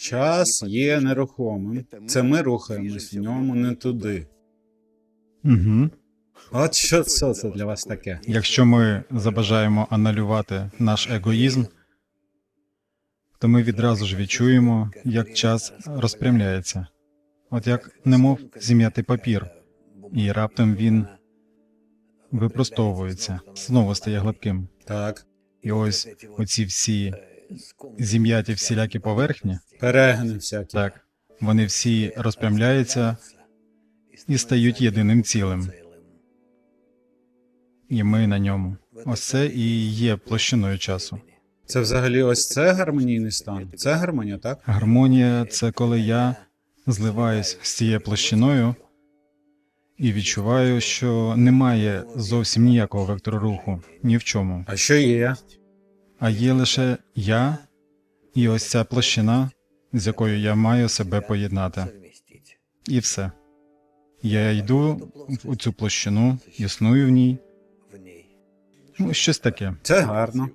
Час є нерухомим. Це ми рухаємось в ньому не туди. Угу. От що це, це для вас таке? Якщо ми забажаємо аналювати наш егоїзм, то ми відразу ж відчуємо, як час розпрямляється, от як немов зім'ятий папір, і раптом він випростовується, знову стає гладким. Так, І ось оці всі зім'яті всілякі поверхні, перегини всякі. так, вони всі розпрямляються і стають єдиним цілим. І ми на ньому. Ось це і є площиною часу. Це взагалі ось це гармонійний стан. Це гармонія, так? Гармонія це коли я зливаюсь з цією площиною і відчуваю, що немає зовсім ніякого вектору руху ні в чому, А що є? А є лише я і ось ця площина, з якою я маю себе поєднати. І все. Я йду в цю площину, існую в ній. Ну, щось таке. Це гарно.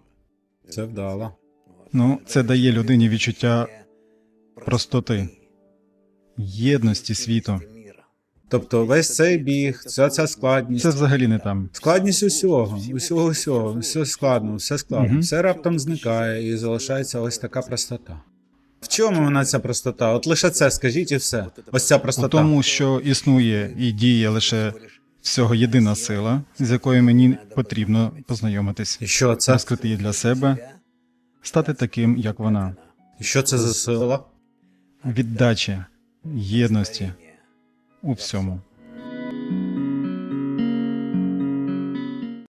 Це вдало. Ну, це дає людині відчуття простоти, єдності світу. Тобто весь цей біг, вся ця складність. Це взагалі не там. Складність усього, усього, усього, все складно, все складно, Мгм. все раптом зникає і залишається ось така простота. В чому вона ця простота? От лише це скажіть і все. Ось ця У простота. тому, що існує і діє лише всього єдина сила, з якою мені потрібно познайомитись, І що це? розкрити її для себе, стати таким, як вона, І що це за сила? віддачі, єдності у всьому.